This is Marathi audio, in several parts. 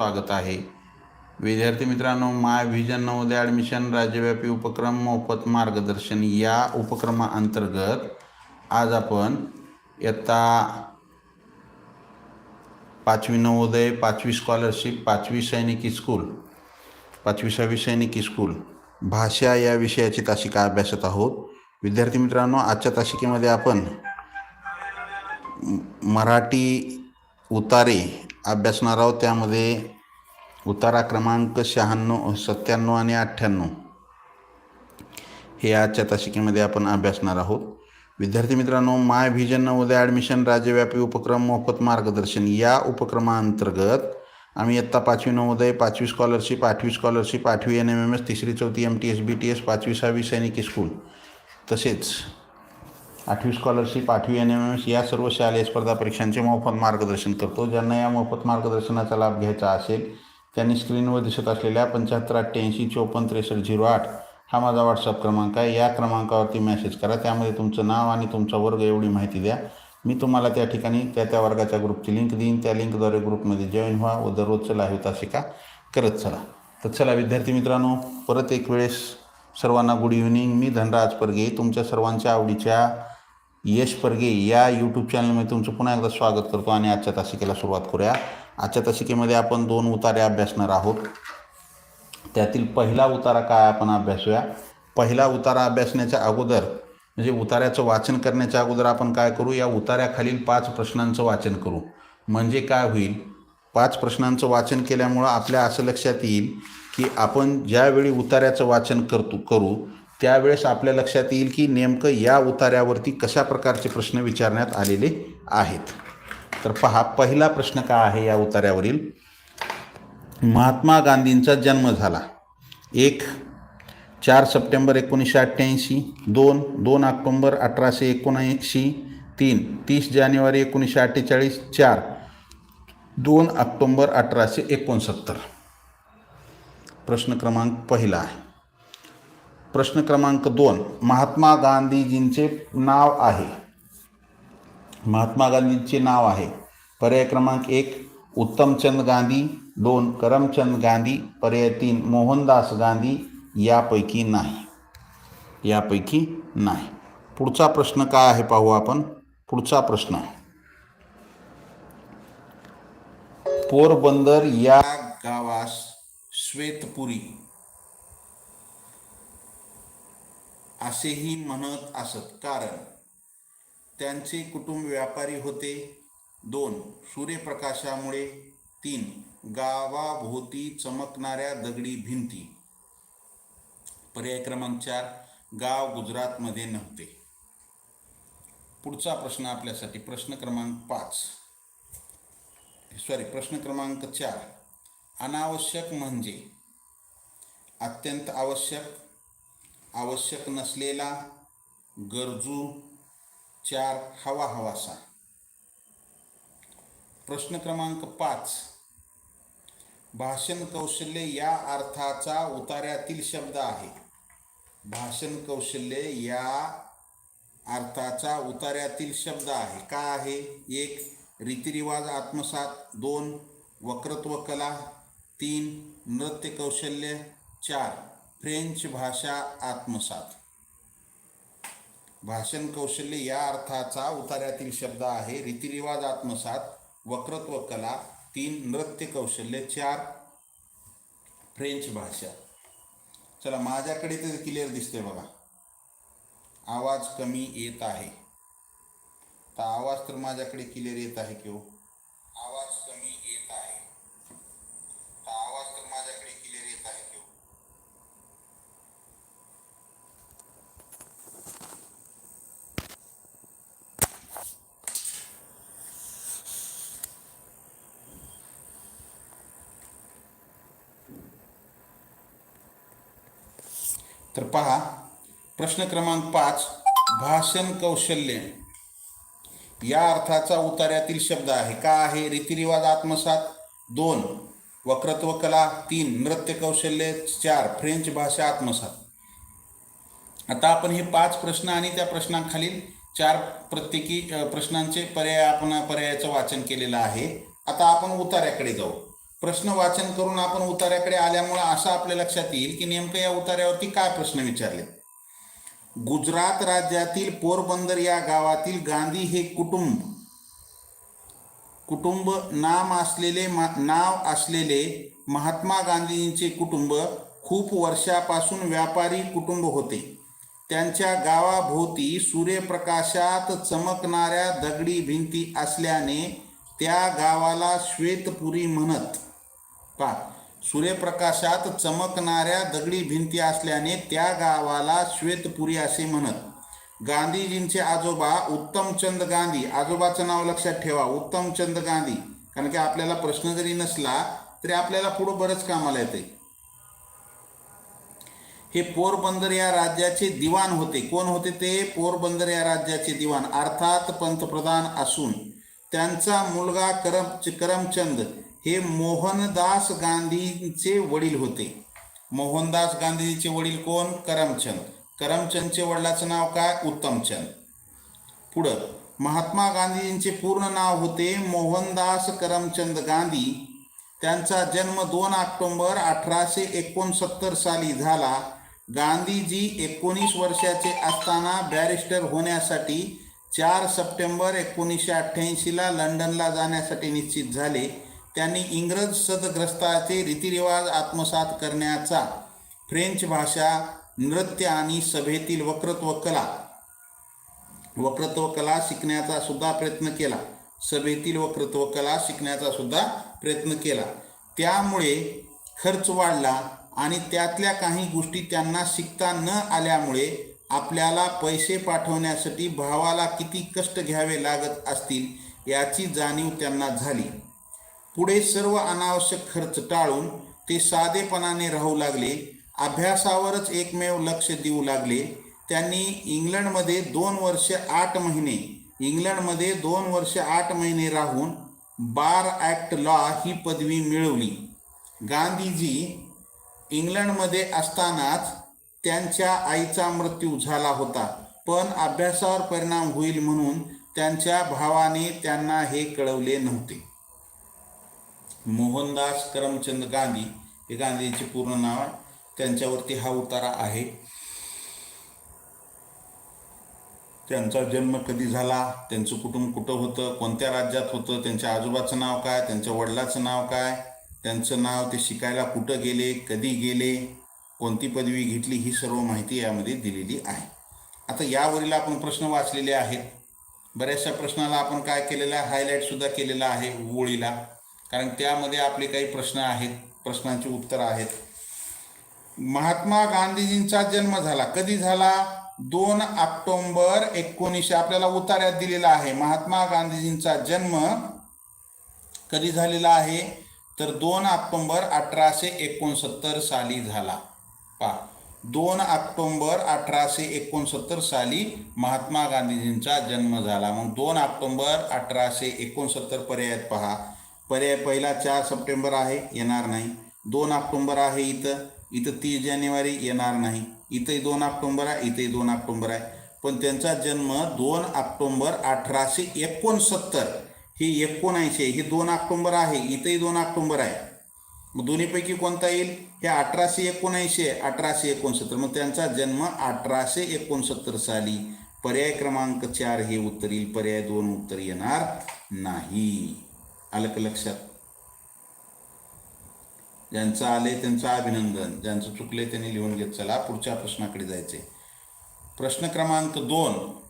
स्वागत आहे. विद्यार्थी मित्रांनो माय व्हिजन नवोदय ॲडमिशन राज्यव्यापी उपक्रम मोफत मार्गदर्शन या उपक्रमाअंतर्गत आज आपण इयत्ता पाचवी नवोदय पाचवी स्कॉलरशिप पाचवी सैनिकी स्कूल पाचवी सहावी सैनिकी स्कूल भाषा या विषयाची तासिका अभ्यासत आहोत? विद्यार्थी मित्रांनो आजच्या तासिकेमध्ये आपण मराठी उतारे अभ्यासणार आहोत त्यामध्ये उतारा क्रमांक शहाण्णव सत्त्याण्णव आणि अठ्ठ्याण्णव. हे आजच्या तासिकेमध्ये आपण अभ्यासणार आहोत. विद्यार्थी मित्रांनो माय व्हिजन नवोदय ॲडमिशन राज्यव्यापी उपक्रम मोफत मार्गदर्शन या उपक्रमाअंतर्गत आम्ही इयत्ता पाचवी नवोदय पाचवी स्कॉलरशिप आठवी स्कॉलरशिप आठवी एन एम एम एस तिसरी चौथी M T S B T S पाचवी सहावी सैनिकी स्कूल तसेच आठवी स्कॉलरशिप आठवी एन एम एम एस या सर्व शालेय स्पर्धा परीक्षांचे मोफत मार्गदर्शन करतो. ज्यांना या मोफत मार्गदर्शनाचा लाभ घ्यायचा असेल त्यांनी स्क्रीनवर दिसत असलेल्या पंच्याहत्तर अठ्ठ्याऐंशी चोपन्न त्रेसष्ट झिरो आठ हा माझा व्हॉट्सअप क्रमांक आहे. या क्रमांकावरती मेसेज करा. त्यामध्ये तुमचं नाव आणि तुमचा वर्ग एवढी माहिती द्या. मी तुम्हाला त्या ठिकाणी त्या त्या वर्गाच्या ग्रुपची लिंक देईन. त्या लिंकद्वारे ग्रुपमध्ये जॉईन व्हा. व दररोजचं लाईव्ह तासिका करत चला. तर चला विद्यार्थी मित्रांनो परत एक वेळेस सर्वांना गुड इव्हनिंग मी धनराज परगे. तुमच्या सर्वांच्या आवडीच्या यश परगे या यूट्यूब चॅनलमध्ये तुमचं पुन्हा एकदा स्वागत करतो आणि आजच्या तासिकेला सुरुवात करूया. आजच्या तासिकेमध्ये आपण दोन उतारे अभ्यासणार आहोत. त्यातील पहिला उतारा काय आपण अभ्यासूया? पहिला उतारा अभ्यासण्याच्या अगोदर म्हणजे उतार्याचं वाचन करण्याच्या अगोदर आपण काय करू? या उतार्याखालील पाच प्रश्नांचं वाचन करू. म्हणजे काय होईल? पाच प्रश्नांचं वाचन केल्यामुळं आपल्या असं लक्षात येईल की आपण ज्यावेळी उतार्याचं वाचन करतो करू त्यावेळेस आपल्या लक्षात येईल की नेमकं या उतार्यावरती कशा प्रकारचे प्रश्न विचारण्यात आलेले आहेत. तर पहा पहिला प्रश्न काय आहे या उतार्यावरील? महात्मा गांधींचा जन्म झाला. एक चार सप्टेंबर एकोणीसशे अठ्ठ्याऐंशी. दोन दोन ऑक्टोंबर अठराशे एकोणऐंशी. तीन तीस जानेवारी एकोणीसशे अठ्ठेचाळीस. चार दोन ऑक्टोंबर अठराशे एकोणसत्तर. प्रश्न क्रमांक पहिला आहे. प्रश्न क्रमांक दोन महात्मा गांधीजींचे नाव आहे. महात्मा गांधींचे नाव आहे. पर्याय क्रमांक एक उत्तमचंद गांधी. दोन करमचंद गांधी. पर्याय तीन मोहनदास गांधी. यापैकी नाही. यापैकी नाही. पुढचा प्रश्न काय आहे पाहू आपण. पुढचा प्रश्न पोरबंदर या गावास श्वेतपुरी. असेही म्हणत असत. कारण त्यांचे कुटुंब व्यापारी होते. दोन सूर्यप्रकाशामुळे. तीन गावाभोवती चमकणाऱ्या दगडी भिंती. पर्याय क्रमांक चार गाव गुजरातमध्ये नव्हते. पुढचा प्रश्न आपल्यासाठी प्रश्न क्रमांक पाच. सॉरी प्रश्न क्रमांक चार. अनावश्यक म्हणजे अत्यंत आवश्यक आवश्यक नसलेला गरजू चार हवा हवासा. प्रश्न क्रमांक पाच. भाषण कौशल्य या अर्थाचा उतार्यातील शब्द आहे. भाषण कौशल्य या अर्थाचा उतार्यातील शब्द आहे. का आहे? एक रीतिरिवाज आत्मसात. दोन वक्रत्व कला. तीन नृत्य कौशल्य. चार फ्रेंच भाषा आत्मसात. भाषण कौशल्य या अर्थाचा उतार्यातील शब्द आहे. रीतिरिवाज आत्मसात वक्रत्व कला तीन नृत्य कौशल्य चार फ्रेंच भाषा. चला माझ्याकडे ते क्लिअर दिसते बघा. आवाज कमी येत आहे. तर आवाज तर माझ्याकडे क्लिअर येत आहे किंवा हो आवाज कमी येत आहे तर आवाज तर माझ्याकडे क्लिअर येत आहे की हो तर पहा. प्रश्न क्रमांक पाच भाषण कौशल्य. या अर्थाचा उतार्यातील शब्द आहे. का आहे? रीतिरिवाज आत्मसात. दोन वक्रत्व कला. तीन नृत्य कौशल्य. चार फ्रेंच भाषा आत्मसात. आता आपण हे पाच प्रश्न आणि त्या प्रश्नांखालील चार प्रत्येकी प्रश्नांचे पर्याय आपण पर्यायाचं वाचन केलेलं आहे. आता आपण उतार्याकडे जाऊ. प्रश्न वाचन करून आपण उतार्याकडे आल्यामुळं असं आपल्या लक्षात येईल की नेमकं या उतार्यावरती काय प्रश्न विचारले. गुजरात राज्यातील पोरबंदर या गावातील गांधी हे कुटुंब. कुटुंब नाम असलेले मा- नाव असलेले महात्मा गांधींचे कुटुंब खूप वर्षापासून व्यापारी कुटुंब होते. त्यांच्या गावाभोवती सूर्यप्रकाशात चमकणाऱ्या दगडी भिंती असल्याने त्या गावाला श्वेतपुरी म्हणत पा सूर्यप्रकाशात चमकणाऱ्या दगडी भिंती असल्याने त्या गावाला श्वेतपुरी असे म्हणत. गांधीजींचे आजोबा उत्तमचंद गांधी. आजोबाचं नाव लक्षात ठेवा उत्तमचंद गांधी. कारण की आपल्याला प्रश्न जरी नसला तरी आपल्याला पुढं बरंच कामाला येते हे पोरबंदर या राज्याचे दिवाण होते. कोण होते ते? पोरबंदर या राज्याचे दिवाण. अर्थात पंतप्रधान असून त्यांचा मुलगा करम करमचंद. हे मोहनदास गांधींचे वडील होते. मोहनदास गांधीचे वडील कोण? करमचंद. करमचंदचे वडिलाचं नाव काय? उत्तमचंद. पुढं महात्मा गांधींचे पूर्ण नाव होते मोहनदास करमचंद गांधी. त्यांचा जन्म दोन ऑक्टोंबर अठराशे एकोणसत्तर साली झाला. गांधीजी एकोणीस वर्षाचे असताना बॅरिस्टर होण्यासाठी चार सप्टेंबर एकोणीसशे अठ्ठ्याऐंशीला लंडनला जाण्यासाठी निश्चित झाले. त्यांनी इंग्रज सदग्रस्ताचे रीतिरिवाज आत्मसात करण्याचा फ्रेंच भाषा नृत्य आणि सभेतील वक्रत्व कला वक्रत्व कला शिकण्याचा सुद्धा प्रयत्न केला. सभेतील वक्रत्व कला शिकण्याचा सुद्धा प्रयत्न केला. त्यामुळे खर्च वाढला आणि त्यातल्या काही गोष्टी त्यांना शिकता न आल्यामुळे आपल्याला पैसे पाठवण्यासाठी भावाला किती कष्ट घ्यावे लागत असतील याची जाणीव त्यांना झाली. पुढे सर्व अनावश्यक खर्च टाळून ते साधेपणाने राहू लागले अभ्यासावरच एकमेव लक्ष देऊ लागले. त्यांनी इंग्लंडमध्ये दोन वर्ष आठ महिने इंग्लंडमध्ये दोन वर्ष आठ महिने राहून बार ॲक्ट लॉ ही पदवी मिळवली. गांधीजी इंग्लंडमध्ये असतानाच त्यांच्या आईचा मृत्यू झाला होता पण अभ्यासावर परिणाम होईल म्हणून त्यांच्या भावाने त्यांना हे कळवले नव्हते. मोहनदास करमचंद गांधी हे गांधींचे पूर्ण नाव आहे. त्यांच्यावरती हा उतारा आहे. त्यांचा जन्म कधी झाला त्यांचं कुटुंब कुठं होतं कोणत्या राज्यात होतं त्यांच्या आजोबाचं नाव काय त्यांच्या वडिलाचं नाव काय त्यांचं नाव ते शिकायला कुठं गेले कधी गेले कोणती पदवी घेतली ही सर्व माहिती यामध्ये दिलेली आहे. आता यावरील आपण प्रश्न वाचलेले आहेत. बऱ्याचशा प्रश्नाला आपण काय केलेलं आहे हायलाईटसुद्धा केलेला आहे ओळीला. कारण त्यामध्ये आपले काही प्रश्न आहेत प्रश्नांची उत्तरं आहेत. महात्मा गांधीजींचा जन्म झाला. कधी झाला? दोन ऑक्टोंबर एकोणीसशे आपल्याला उतार्यात दिलेला आहे. महात्मा गांधीजींचा जन्म कधी झालेला आहे? तर दोन ऑक्टोंबर अठराशे एकोणसत्तर साली झाला. पा दोन ऑक्टोंबर अठराशे एकोणसत्तर साली महात्मा गांधीजींचा जन्म झाला. मग दोन ऑक्टोंबर अठराशे एकोणसत्तर पर्यायात पहा. पर्याय पहिला चार सप्टेंबर आहे येणार नाही. दोन ऑक्टोंबर आहे इथं इथं तीस जानेवारी येणार नाही. इथंही दोन ऑक्टोंबर आहे इथंही दोन ऑक्टोंबर आहे. पण त्यांचा जन्म दोन ऑक्टोंबर अठराशे एकोणसत्तर. ही एकोणऐंशी आहे हे दोन ऑक्टोंबर आहे इथंही दोन ऑक्टोंबर आहे. मग दोन्हीपैकी कोणता येईल? हे अठराशे एकोणऐंशी आहे अठराशे एकोणसत्तर. मग त्यांचा जन्म अठराशे एकोणसत्तर साली. पर्याय क्रमांक चार हे उत्तर येईल पर्याय दोन उत्तर येणार नाही. आलं का लक्षात? ज्यांचं आले त्यांचं अभिनंदन ज्यांचं चुकले त्यांनी लिहून घेत चला पुढच्या प्रश्नाकडे जायचे. प्रश्न क्रमांक दोन.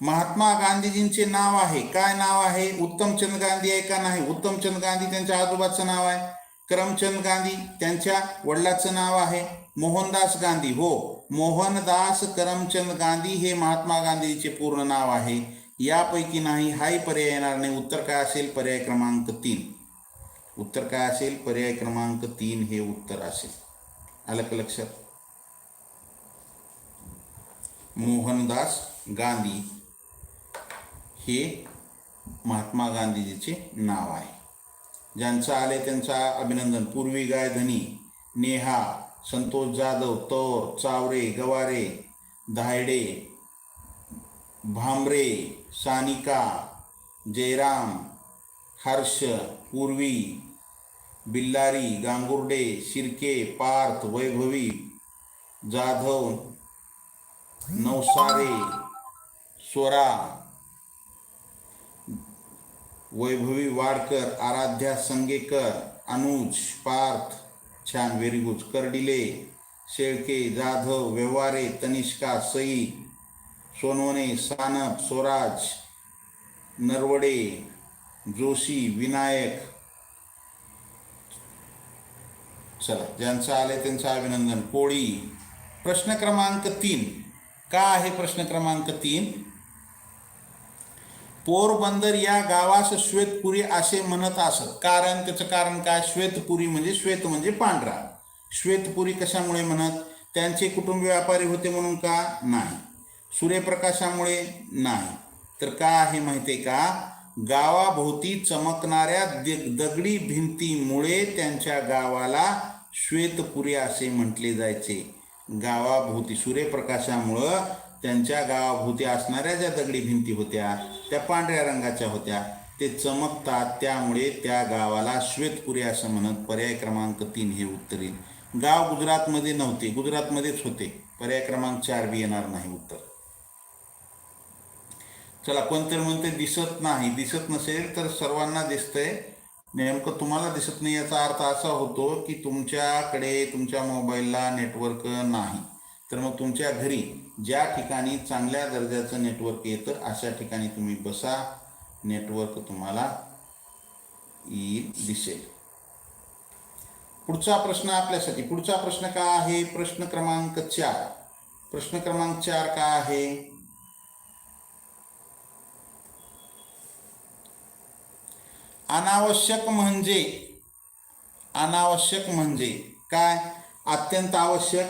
महात्मा गांधीजींचे नाव आहे. काय नाव आहे? उत्तमचंद गांधी आहे का नाही? उत्तमचंद गांधी त्यांच्या आजोबाचं नाव आहे. करमचंद गांधी त्यांच्या वडिलाचं नाव आहे. मोहनदास गांधी हो. मोहनदास करमचंद गांधी हे महात्मा गांधीचे पूर्ण नाव आहे. यापैकी नाही हाही पर्याय येणार नाही. उत्तर काय असेल? पर्याय क्रमांक तीन. उत्तर काय असेल? पर्याय क्रमांक तीन हे उत्तर असेल. आलं का लक्षात? मोहनदास गांधी हे महात्मा गांधीजीचे नाव आहे. ज्यांचं आले त्यांचा अभिनंदन. पूर्वी गायधनी नेहा संतोष जाधव तौर चावरे गवारे धायडे भांबरे सानिका जयराम हर्ष पूर्वी बिल्लारी गांगुर्डे शिर्के पार्थ वैभवी जाधव नवसारे स्वरा वैभवी वाडकर आराध्या संगेकर अनुज पार्थ छान व्हेरी गुड कर्डिले शेळके जाधव व्यवहारे तनिष्का सई सोनवणे सानप स्वराज नरवडे जोशी विनायक. चला ज्यांचं आले त्यांचं अभिनंदन. कोळी प्रश्न क्रमांक तीन. का आहे प्रश्न क्रमांक तीन? पोरबंदर या गावास श्वेतपुरी असे म्हणत असत. कारण त्याचं कारण काय? श्वेतपुरी म्हणजे श्वेत म्हणजे पांढरा. श्वेतपुरी कशामुळे म्हणत? त्यांचे कुटुंब व्यापारी होते म्हणून का? नाही. सूर्यप्रकाशामुळे नाही. तर का आहे माहिती आहे का? गावाभोवती चमकणाऱ्या दगडी भिंतीमुळे त्यांच्या गावाला श्वेतपुरी असे म्हटले जायचे. गावाभोवती सूर्यप्रकाशामुळं त्यांच्या गावाभोवती असणाऱ्या ज्या दगडी भिंती होत्या त्या पांढऱ्या रंगाच्या होत्या ते चमकतात. त्यामुळे त्या गावाला श्वेतपुरी असं म्हणत पर्याय क्रमांक तीन हे उत्तर येईल गाव गुजरातमध्ये नव्हते. गुजरातमध्येच होते. पर्याय क्रमांक चार बी येणार नाही उत्तर. चला कोणतरी म्हणते दिसत नाही दिसत नसेल तर सर्वांना दिसतंय. नेमकं तुम्हाला दिसत नाही याचा अर्थ असा होतो की तुमच्याकडे तुमच्या मोबाईलला नेटवर्क नाही. तर मग तुमच्या घरी ज्या ठिकाणी चांगल्या दर्जाचं नेटवर्क येतं अशा ठिकाणी तुम्ही बसा. नेटवर्क तुम्हाला येईल दिसेल. पुढचा प्रश्न आपल्यासाठी पुढचा प्रश्न का आहे? प्रश्न क्रमांक चार. प्रश्न क्रमांक चार का आहे? अनावश्यक म्हणजे अनावश्यक म्हणजे काय? अत्यंत आवश्यक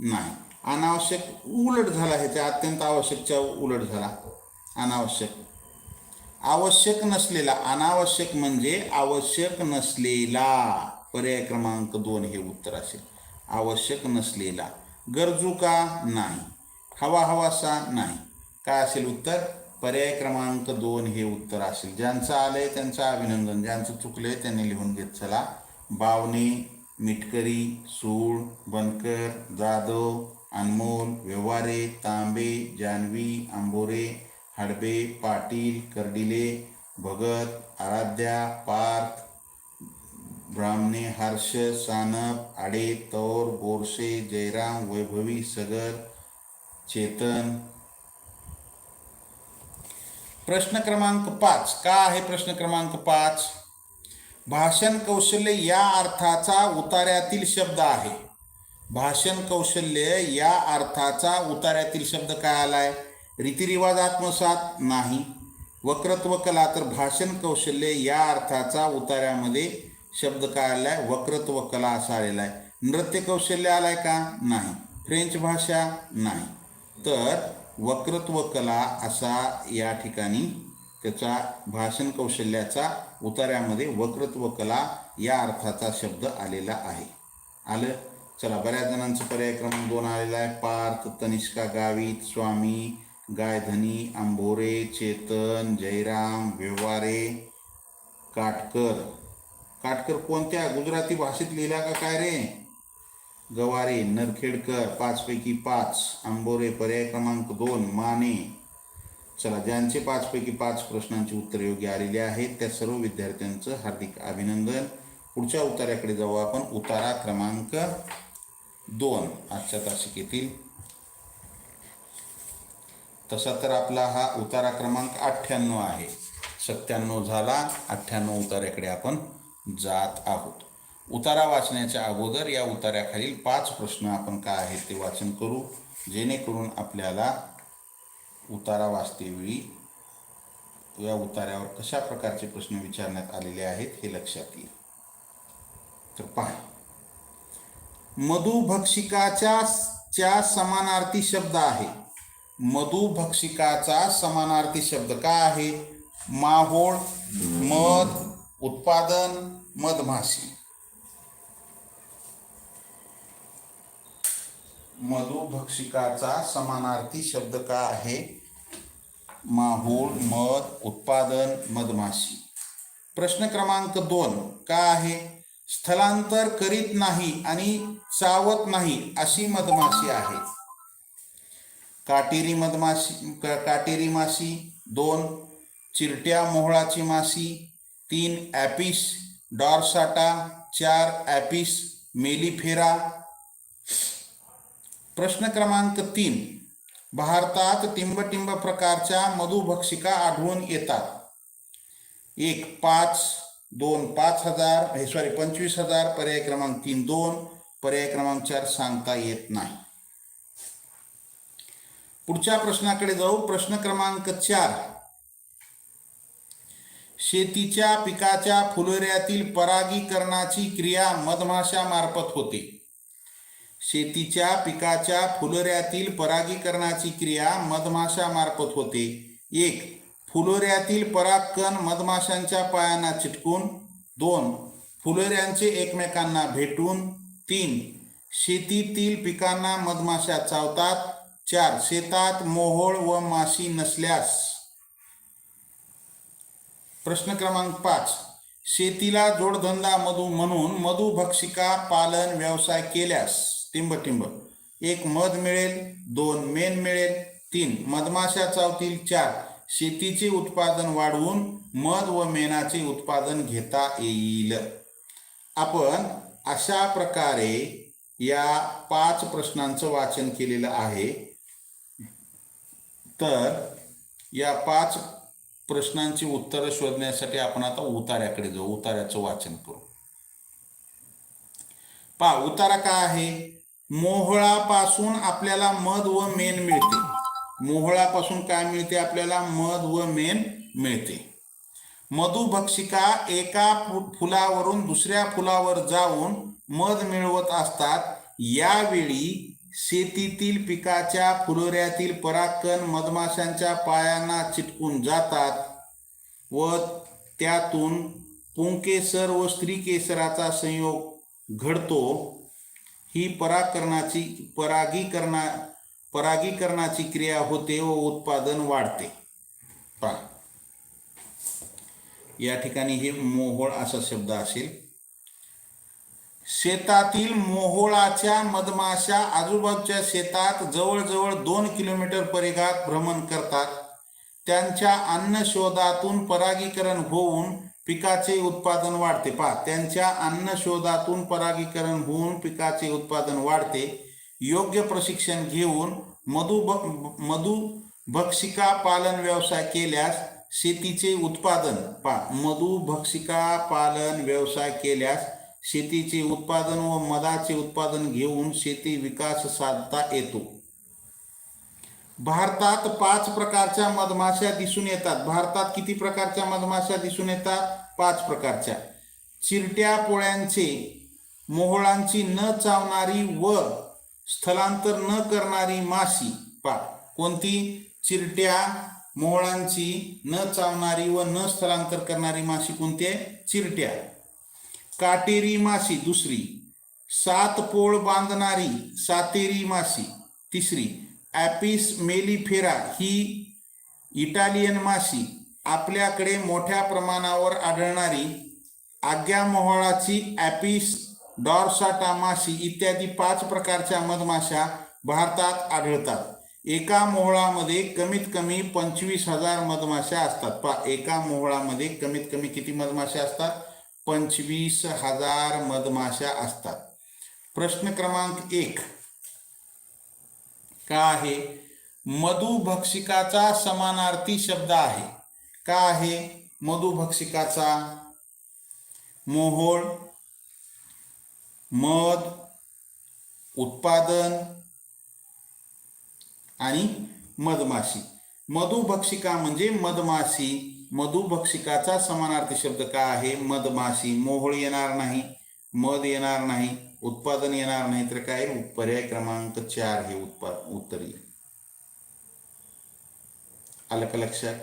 नाही. अनावश्यक उलट झाला हे त्या अत्यंत आवश्यकच्या उलट झाला. अनावश्यक. आवश्यक नसलेला अनावश्यक म्हणजे आवश्यक नसलेला. पर्याय क्रमांक दोन हे उत्तर असेल. आवश्यक नसलेला. गरजू का? नाही. हवा हवासा नाही. काय असेल उत्तर? पर्याय क्रमांक दोन हे उत्तर असेल. ज्यांचं आलंय त्यांचं अभिनंदन. ज्यांचं चुकलंय त्यांनी लिहून घेत चला. बावने मिटकरी सूळ बनकर जाधव अनमोल व्यवहारे तांबे जानवी आंबोरे हडबे पाटील कर्डिले भगत आराध्या पार्थ ब्राह्मणे हर्ष सानप आडे तौर बोरसे जयराम वैभवी सगर चेतन प्रश्न क्रमांक पाच. का आहे प्रश्न क्रमांक पाच? भाषण कौशल्य या अर्थाचा उतार्यातील शब्द आहे. भाषण कौशल्य या अर्थाचा उतार्यातील शब्द काय आलाय? रीतिरिवाज आत्मसात नाही. वक्रत्व कला तर भाषण कौशल्य या अर्थाचा उतार्यामध्ये शब्द काय आलाय? वक्रत्व कला असा आलेला आहे नृत्य कौशल्य आलाय का? नाही. फ्रेंच भाषा नाही. तर वक्रत्व कला असा या ठिकाणी त्याचा भाषण कौशल्याचा उतार्यामध्ये वक्रत्व कला या अर्थाचा शब्द आलेला आहे. आलं? चला बऱ्याच जणांचं पर्याय क्रमांक दोन आलेला आहे. पार्थ तनिष्का गावित स्वामी गायधनी आंबोरे चेतन जयराम व्यवहारे काटकर. काटकर कोणत्या? गुजराती भाषेत लिहिला का काय रे? गवारे नरखेडकर पाचपैकी पाच आंबोरे पर्याय क्रमांक दोन माने. चला ज्यांचे पाचपैकी पाच प्रश्नांची उत्तर योग्य आलेली आहेत त्या सर्व विद्यार्थ्यांचं हार्दिक अभिनंदन. पुढच्या उतार्याकडे जाऊ आपण. उतारा क्रमांक दोन आजच्या तासिकेतील तसा तर आपला हा उतारा क्रमांक अठ्ठ्याण्णव आहे. सत्त्याण्णव झाला. अठ्ठ्याण्णव उतार्याकडे आपण जात आहोत. उतारा वाचण्याच्या अगोदर या उतार्याखालील पाच प्रश्न आपण काय आहेत ते वाचन करू. जेणेकरून आपल्याला उतारा वाचतेवेळी या उतार्यावर कशा प्रकारचे प्रश्न विचारण्यात आलेले आहेत हे लक्षात येईल. तर पहा. मधुभक्षिकाच्या च्या समानार्थी शब्द आहे. मधुभक्षिकाचा समानार्थी शब्द काय आहे? माहोळ मध उत्पादन मधमाशी. मधुभक्षिकाचा समानार्थी शब्द का आहे? माहूळ मध उत्पादन मधमाशी. प्रश्न क्रमांक दोन का आहे? स्थलांतर करीत नाही आणि चावत नाही अशी मधमाशी आहे. काटेरी मधमाशी का- काटेरी माशी दोन. चिरट्या मोहळाची माशी तीन. ॲपिस डॉर्साटा चार. ॲपिस मेलिफेरा प्रश्न क्रमांक तीन. भारतात टिंबटिंब प्रकारच्या मधुभक्षिका आढळून येतात. एक पाच दोन पाच हजार हे सॉरी पंचवीस हजार पर्याय क्रमांक तीन दोन पर्याय क्रमांक चार सांगता येत नाही. पुढच्या प्रश्नाकडे जाऊ. प्रश्न क्रमांक चार. शेतीच्या पिकाच्या फुलोऱ्यातील परागीकरणाची क्रिया मधमाशा मार्फत होते. शेतीच्या पिकाच्या फुलोऱ्यातील परागीकरणाची क्रिया मधमाशा मार्फत होते. एक फुलोऱ्यातील परागकण मधमाशांच्या पायांना चिटकून. दोन फुलोऱ्यांचे एकमेकांना भेटून. तीन शेतीतील पिकांना मधमाशा चावतात. चार शेतात मोहोळ व माशी नसल्यास. प्रश्न क्रमांक पाच शेतीला जोडधंदा मधू म्हणून मधुभक्षिका पालन व्यवसाय केल्यास. टिंब टिंब. एक मध मिळेल दोन मेण मिळेल तीन मधमाशा चावतील चार. शेतीचे उत्पादन वाढवून मध व मेणाचे उत्पादन घेता येईल. आपण अशा प्रकारे या पाच प्रश्नांचं वाचन केलेलं आहे. तर या पाच प्रश्नांची उत्तरं शोधण्यासाठी आपण आता उतार्याकडे जाऊ उतार्याचं वाचन करू. पा उतारा काय आहे? मोहळापासून आपल्याला मध व मेण मिळते. मोहळापासून काय मिळते आपल्याला? मध व मेण मिळते. मधुभक्षिका एका फुलावरून दुसऱ्या फुलावर जाऊन मध मिळवत असतात. यावेळी शेतीतील पिकाच्या फुलोऱ्यातील परागकण मधमाशांच्या पायांना चिटकून जातात व त्यातून पुंकेसर व स्त्रीकेसराचा संयोग घडतो. ही परागकरणाची परागीकरणा परागीकरणाची क्रिया होते व उत्पादन वाढते. पा या ठिकाणी हे मोहोळ असा शब्द असेल. शेतातील मोहोळाच्या मधमाशा आजूबाजूच्या शेतात जवळजवळ दोन किलोमीटर परिघात भ्रमण करतात. त्यांच्या अन्न शोधातून परागीकरण होऊन पिकाचे उत्पादन वाढते. पहा त्यांच्या अन्न शोधातून परागीकरण होऊन पिकाचे उत्पादन वाढते. योग्य प्रशिक्षण घेऊन मधु मधु भक्षिका पालन व्यवसाय केल्यास शेतीचे उत्पादन पा मधु भक्षिका पालन व्यवसाय केल्यास शेतीचे उत्पादन व मधाचे उत्पादन घेऊन शेती विकास साधता येतो. भारतात पाच प्रकारच्या मधमाशा दिसून येतात. भारतात किती प्रकारच्या मधमाशा दिसून येतात? पाच प्रकारच्या. चिरट्या पोळ्यांचे मोहळांची न चावणारी व स्थलांतर न करणारी माशी. पा कोणती? चिरट्या मोहळांची न चावणारी व न स्थलांतर करणारी माशी कोणती आहे? चिरट्या. काटेरी माशी दुसरी. सात पोळ बांधणारी सातेरी माशी तिसरी. ॲपिस मेलिफेरा ही इटालियन माशी आपल्याकडे मोठ्या प्रमाणावर आढळणारी आग्यामोहळाची ॲपिस डॉर्साटा माशी इत्यादी पाच प्रकारच्या मधमाशा भारतात आढळतात. एका मोहळामध्ये कमीत कमी पंचवीस हजार मधमाशा असतात. पा एका मोहळामध्ये कमीत कमी किती मधमाशा असतात? पंचवीस हजार मधमाशा असतात. प्रश्न क्रमांक एक. का आहे? मधुभक्षिकाचा समानार्थी शब्द आहे. का आहे? मधुभक्षिकाचा. मोहोळ. मध. उत्पादन. आणि मधमाशी. मधुभक्षिका म्हणजे मधमाशी. मधुभक्षिकाचा समानार्थी शब्द का आहे? मधमाशी. मोहोळ येणार नाही. मध येणार नाही. उत्पादन येणार नाही तर काय? पर्याय क्रमांक चार हे उत्पाद उत्तर. येईल आलं का लक्षात?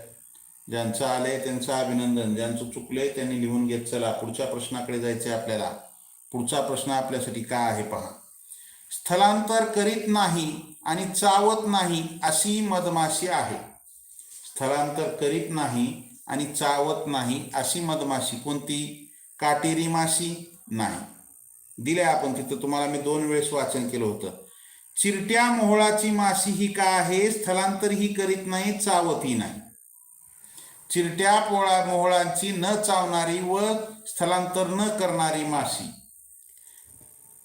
ज्यांचं आलंय त्यांचं अभिनंदन. ज्यांचं चुकलंय त्यांनी लिहून घेत चला. पुढच्या प्रश्नाकडे जायचंय आपल्याला. पुढचा प्रश्न आपल्यासाठी काय आहे पहा. स्थलांतर करीत नाही आणि चावत नाही अशी मधमाशी आहे. स्थलांतर करीत नाही आणि चावत नाही अशी मधमाशी कोणती? काटेरी माशी? नाही. दिले आपण तिथं. तुम्हाला मी दोन वेळेस वाचन केलं होतं. चिरट्या मोहळाची माशी ही का आहे? स्थलांतर ही करीत नाही चावती नाही. चिरट्या पोळा मोहळांची न चावणारी व स्थलांतर न करणारी माशी.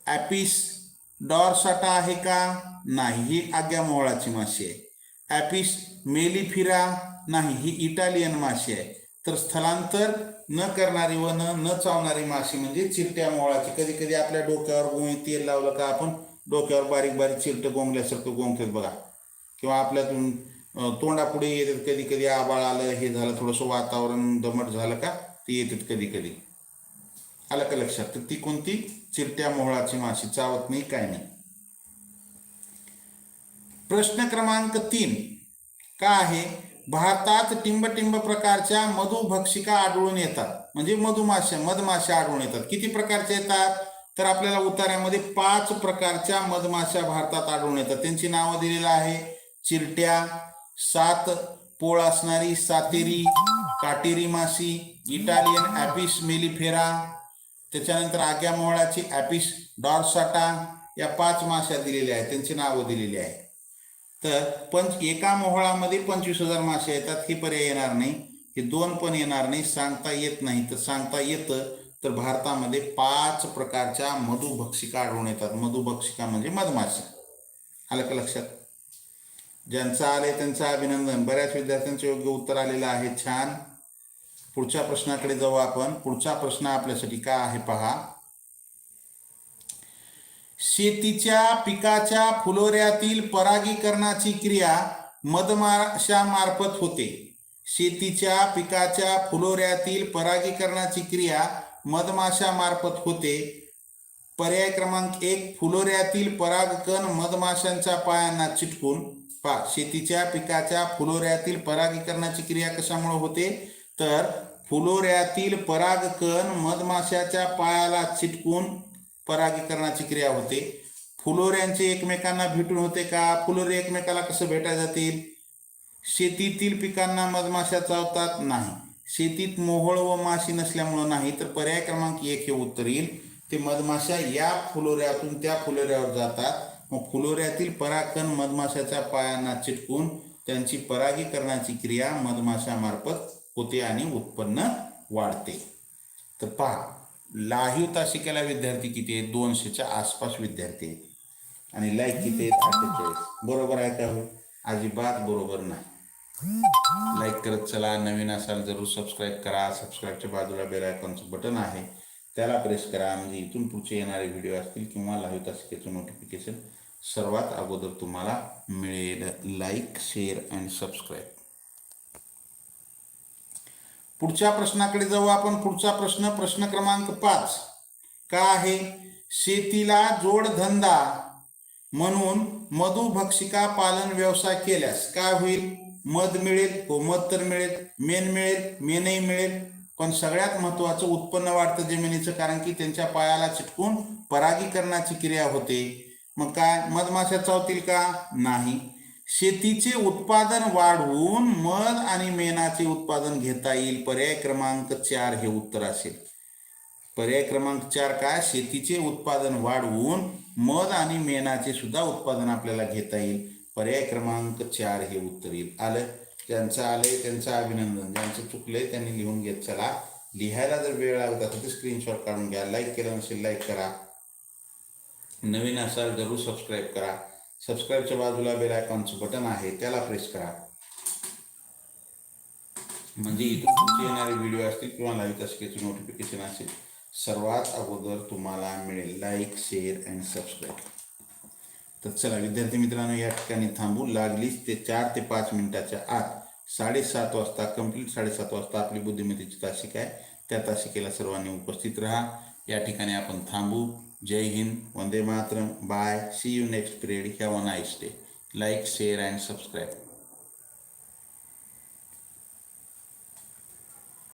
ॲपिस डॉरसाटा आहे का? नाही ही आग्या मोहळाची माशी आहे. ॲपिस मेलिफिरा? नाही ही इटालियन माशी आहे. तर स्थलांतर न करणारी व न न चावणारी माशी म्हणजे चिरट्या मोळाची. कधी कधी आपल्या डोक्यावर गोंग तेल लावलं का आपण डोक्यावर बारीक बारीक चिरटं गोंगल्यासारखं गोंगतात बघा. किंवा आपल्यातून तोंडापुढे येतात कधी कधी आबाळ आलं हे झालं थोडंसं वातावरण दमट झालं का ते येतात कधी कधी. आलं का लक्षात? तर ती कोणती? चिरट्या मोहळाची माशी. चावत नाही काय नाही. प्रश्न क्रमांक तीन. का आहे? भारतात टिंबटिंब प्रकारच्या मधुभक्षिका आढळून येतात. म्हणजे मधुमाशा मधमाशा आढळून येतात. किती प्रकारच्या येतात? तर आपल्याला उतार्यामध्ये पाच प्रकारच्या मधमाशा भारतात आढळून येतात. त्यांची नावं दिलेलं आहे. चिरट्या सात पोळ असणारी सातेरी काटेरी माशी इटालियन ॲपिस मेलिफेरा त्याच्यानंतर आग्या मोहळाची ॲपिस डॉर्साटा या पाच माश्या दिलेल्या आहेत. त्यांची नावं दिलेली आहेत. तर पंच एका मोहळामध्ये पंचवीस हजार मासे येतात हे पर्याय येणार नाही. हे दोन पण येणार नाही सांगता येत नाही. तर सांगता येतं तर भारतामध्ये पाच प्रकारच्या मधुभक्षिका आढळून येतात. मधुभक्षिका म्हणजे मधमाशा. आलं का लक्षात? ज्यांचं आले त्यांचं अभिनंदन. बऱ्याच विद्यार्थ्यांचं योग्य उत्तर आलेलं आहे. छान. पुढच्या प्रश्नाकडे जाऊ आपण. पुढचा प्रश्न आपल्यासाठी काय आहे पहा. शेतीच्या पिकाच्या फुलोऱ्यातील परागीकरणाची क्रिया मधमाशामार्फत होते. शेतीच्या पिकाच्या फुलोऱ्यातील परागीकरणाची क्रिया मधमाशामार्फत होते. पर्याय क्रमांक एक फुलोऱ्यातील परागकण मधमाशांच्या पायांना चिटकून. पा शेतीच्या पिकाच्या फुलोऱ्यातील परागीकरणाची क्रिया कशामुळे होते? तर फुलोऱ्यातील परागकण मधमाशाच्या पायाला चिटकून परागीकरणाची क्रिया होते. फुलोऱ्यांचे एकमेकांना भेटून होते का? फुलोरे एकमेकाला कसं भेटा जातील? शेतीतील पिकांना मधमाशा चावतात? नाही. शेतीत मोहळ व माशी नसल्यामुळं नाही. तर पर्याय क्रमांक एक हे उत्तर येईल. ते मधमाशा या फुलोऱ्यातून त्या फुलोऱ्यावर जातात. मग फुलोऱ्यातील परागकण मधमाशाच्या पायांना चिटकून त्यांची परागीकरणाची क्रिया मधमाशामार्फत होते आणि उत्पन्न वाढते. तर पहा लाहीव तासिकेला विद्यार्थी किती आहेत? दोनशेच्या आसपास विद्यार्थी आहेत. आणि लाईक किती आहेत? अठ्ठेचाळीस बरोबर आहे का हो? अजिबात बरोबर नाही. लाईक करत चला. नवीन असाल जरूर सबस्क्राईब करा. सबस्क्राईबच्या बाजूला बेल आयकॉनचं बटन आहे. त्याला प्रेस करा. म्हणजे इथून पुढचे येणारे व्हिडिओ असतील किंवा लाईव्ह तासिकेचं नोटिफिकेशन सर्वात अगोदर तुम्हाला मिळेल. लाईक शेअर अँड सबस्क्राईब पुढच्या प्रश्नाकडे जाऊ आपण. पुढचा प्रश्न प्रश्न क्रमांक पाच. का आहे? शेतीला जोडधंदा म्हणून मधुभक्षिका पालन व्यवसाय केल्यास काय होईल? मध मिळेल हो मध तर मिळेल मेण मिळेल मेणही मिळेल. पण सगळ्यात महत्वाचं उत्पन्न वाढतं जमिनीचं कारण की त्यांच्या पायाला चिटकून परागीकरणाची क्रिया होते. मग काय? मधमाशा चावतील का? नाही. शेतीचे उत्पादन वाढवून मध आणि मेणाचे उत्पादन घेता येईल. पर्याय क्रमांक चार हे उत्तर असेल. पर्याय क्रमांक चार काय? शेतीचे उत्पादन वाढवून मध आणि मेणाचे सुद्धा उत्पादन आपल्याला घेता येईल. पर्याय क्रमांक चार हे उत्तर येईल. आलं? ज्यांचं आलंय त्यांचं अभिनंदन. ज्यांचं चुकलंय त्यांनी लिहून घेत चला. लिहायला जर वेळ लागत असेल तर स्क्रीनशॉट काढून घ्या. लाईक केलं नसेल लाईक करा. नवीन असाल जरूर सबस्क्राईब करा. सबस्क्राईबच्या बाजूला बेल आयकॉनचं बटन आहे त्याला प्रेस करा. म्हणजे इथून तुमचे येणारे व्हिडिओ असतील किंवा लाईव्ह तासिकेचे नोटिफिकेशन असेल. सर्वात अगोदर तुम्हाला मिळेल लाईक शेअर अँड सबस्क्राईब तर चला विद्यार्थी मित्रांनो या ठिकाणी थांबू. लागलीच ते चार ते पाच मिनिटाच्या आत. साडेसात वाजता कंप्लीट साडेसात वाजता आपली बुद्धिमत्तेची तासिका आहे. त्या तासिकेला सर्वांनी उपस्थित राहा. या ठिकाणी आपण थांबू. जय हिंद वंदे Mataram bye see you next period have a nice day like share and subscribe